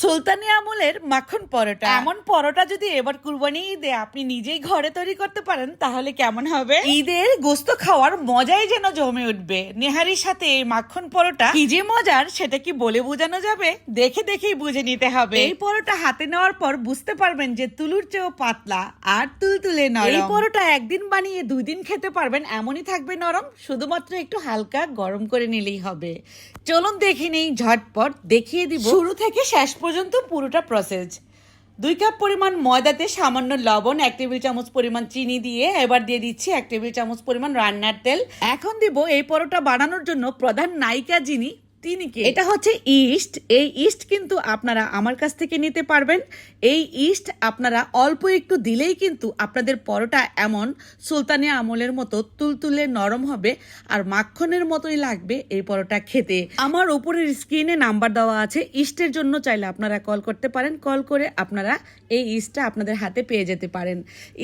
সুলতানি আমলের মাখন পরোটা। এমন পরোটা যদি এবার কুরবানি ঈদে আপনি নিজেই ঘরে তৈরি করতে পারেন তাহলে কেমন হবে? ঈদের গোস্ত খাওয়ার মজাই যেন জমে উঠবে। নেহারির সাথে এই মাখন পরোটা কি যে মজার সেটা কি বলে বোঝানো যাবে? দেখে দেখেই বুঝে নিতে হবে। এই পরোটা হাতে নেওয়ার পর বুঝতে পারবেন যে তুলুর চেয়েও পাতলা আর তুলতুলে নরম। এই পরোটা একদিন বানিয়ে দুই দিন খেতে পারবেন এমনই থাকবে নরম শুধুমাত্র একটু হালকা গরম করে নিলেই হবে। চলুন দেখে নেই ঝটপট দেখিয়ে দিব। শুরু থেকে শেষ পর্যন্ত পুরোটা প্রসেস দুই কাপ পরিমাণ ময়দাতে সামান্য লবণ, এক টেবিল চামচ পরিমাণ চিনি দিয়ে এবার দিয়ে দিচ্ছি এক টেবিল চামচ পরিমাণ রান্নার তেল। এখন দিব এই পরোটা বানানোর জন্য প্রধান নায়িকা যিনি তিনি কে? এটা হচ্ছে ইস্ট। এই ইস্ট কিন্তু আপনারা আমার কাছ থেকে নিতে পারবেন। এই ইস্ট আপনারা অল্প একটু দিলেই কিন্তু আপনাদের পরোটা এমন সুলতানি আমলের মতো তুলতুলে নরম হবে আর মাখনের মতোই লাগবে এই পরোটা খেতে। আমার উপরের স্ক্রিনে নাম্বার দেওয়া আছে। ইস্টের জন্য চাইলে আপনারা কল করতে পারেন। কল করে আপনারা এই ইস্টটা আপনাদের হাতে পেয়ে যেতে পারেন।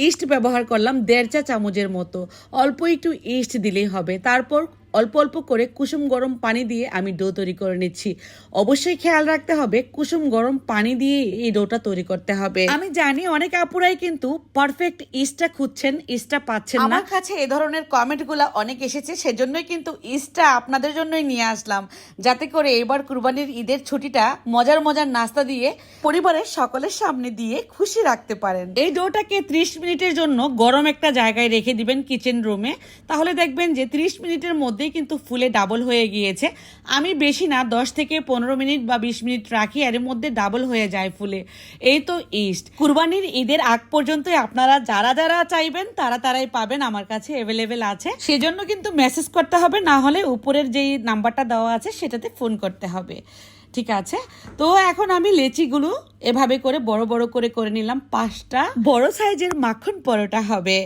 ইস্ট ব্যবহার করলাম দেড় চা চামচের মতো। অল্প একটু ইস্ট দিলেই হবে। তারপর অল্প অল্প করে কুসুম গরম পানি দিয়ে আমি ডো তৈরি করে নিচ্ছি। অবশ্যই খেয়াল রাখতে হবে কুসুম গরম পানি দিয়ে এই ডোটা তৈরি করতে হবে। আমি জানি অনেক আপুরাই কিন্তু পারফেক্ট ইস্টটা খুঁজছেন ইস্টটা পাচ্ছেন না। আমার কাছে এ ধরনের কমেন্টগুলো অনেক এসেছে সেজন্যই কিন্তু ইস্টটা আপনাদের জন্যই নিয়ে আসলাম। যাতে করে এবার কুরবানির ঈদের ছুটিটা মজার মজার নাস্তা দিয়ে পরিবারের সকলের সামনে দিয়ে খুশি রাখতে পারেন। এই ডোটাকে ত্রিশ মিনিটের জন্য গরম একটা জায়গায় রেখে দিবেন কিচেন রুমে তাহলে দেখবেন যে ত্রিশ মিনিটের মধ্যেই কিন্তু ফুলে ডাবল হয়ে গিয়েছে। আমি বেশি না, দশ থেকে পনেরো মিনিট বা বিশ মিনিট রাখি, এর মধ্যে ডাবল হয়ে যায় ফুলে। এই তো ইস্ট কুরবানির ঈদের আগ পর্যন্ত আপনারা যারা যারা চাইবেন, তারা তারাই পাবেন, আমার কাছে অ্যাভেলেবেল আছে। সেজন্য কিন্তু মেসেজ করতে হবে, না হলে উপরের যেই নাম্বারটা দেওয়া আছে, সেটাতে ফোন করতে হবে। ঠিক আছে? তো এখন আমি লেচিগুলো এভাবে করে বড় বড় করে করে নিলাম। পাঁচটা বড় সাইজের মাখন পরোটা হবে।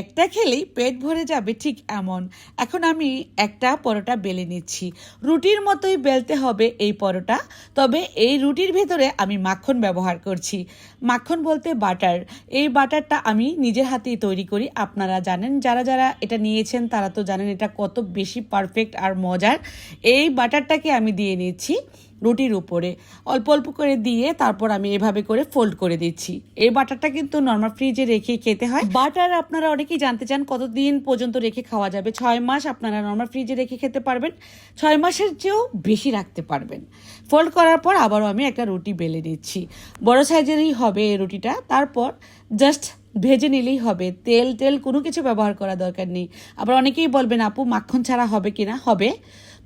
একটা খেলেই পেট ভরে যাবে ঠিক এমন। এখন আমি একটা পরোটা বেলে নিচ্ছি। রুটির মতোই বেলতে হবে এই পরোটা। তবে এই রুটির ভেতরে আমি মাখন ব্যবহার করছি। মাখন বলতে বাটার। এই বাটারটা আমি নিজের হাতেই তৈরি করি। আপনারা জানেন, যারা যারা এটা নিয়েছেন তারা তো জানেন এটা কত বেশি পারফেক্ট আর মজার। এই বাটারটাকে আমি দিয়ে নিচ্ছি। রুটির উপরে। অল্প অল্প করে দিয়ে তারপর আমি এভাবে করে ফোল্ড করে দিচ্ছি। এই বাটারটা কিন্তু নর্মাল ফ্রিজে রেখে খেতে হয়। বাটার আপনারা অনেকেই জানতে চান কতদিন পর্যন্ত রেখে খাওয়া যাবে। ছয় মাস আপনারা নর্মাল ফ্রিজে রেখে খেতে পারবেন। ছয় মাসের চেয়েও বেশি রাখতে পারবেন। ফোল্ড করার পর আবারও আমি একটা রুটি বেলে দিচ্ছি বড় সাইজেরই হবে এই রুটিটা। তারপর জাস্ট ভেজে নিলেই হবে। তেল তেল কোনো কিছু ব্যবহার করা দরকার নেই। আবার অনেকেই বলবেন, আপু, মাখন ছাড়া হবে কিনা? হবে।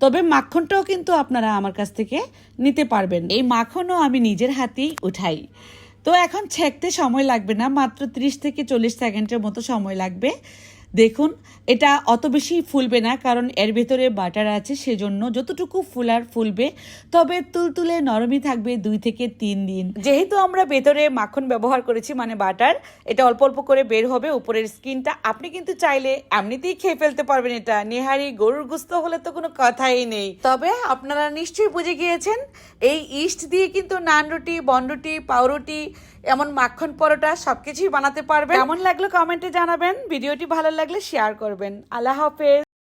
তবে মাখনটাও কিন্তু আপনারা আমার কাছ থেকে নিতে পারবেন। এই মাখনও আমি নিজের হাতেই উঠাই। তো এখন ছেঁকতে সময় লাগবে না, মাত্র ত্রিশ থেকে চল্লিশ সেকেন্ডের মতো সময় লাগবে। দেখুন, এটা অত বেশি ফুলবে না কারণ এর ভেতরে বাটার আছে, সেজন্য যতটুকু ফুলার ফুলবে, তবে তুলতুলে নরমই থাকবে দুই থেকে তিন দিন। যেহেতু আমরা ভেতরে মাখন ব্যবহার করেছি মানে বাটার, এটা অল্প অল্প করে বের হবে, উপরের স্কিনটা। আপনি কিন্তু চাইলে এমনিতেই খেয়ে ফেলতে পারবেন এটা। নেহারি, গরুর গুস্ত হলে তো কোনো কথাই নেই। তবে আপনারা নিশ্চয়ই বুঝে গিয়েছেন, এই ইস্ট দিয়ে কিন্তু নান রুটি, বন রুটি, পাউরুটি এমন মাখন পরোটা সবকিছুই বানাতে পারবেন। এমন লাগল কমেন্টে জানাবেন। ভিডিওটি ভালো লাগলে শেয়ার করবেন। আল্লাহ হাফেজ।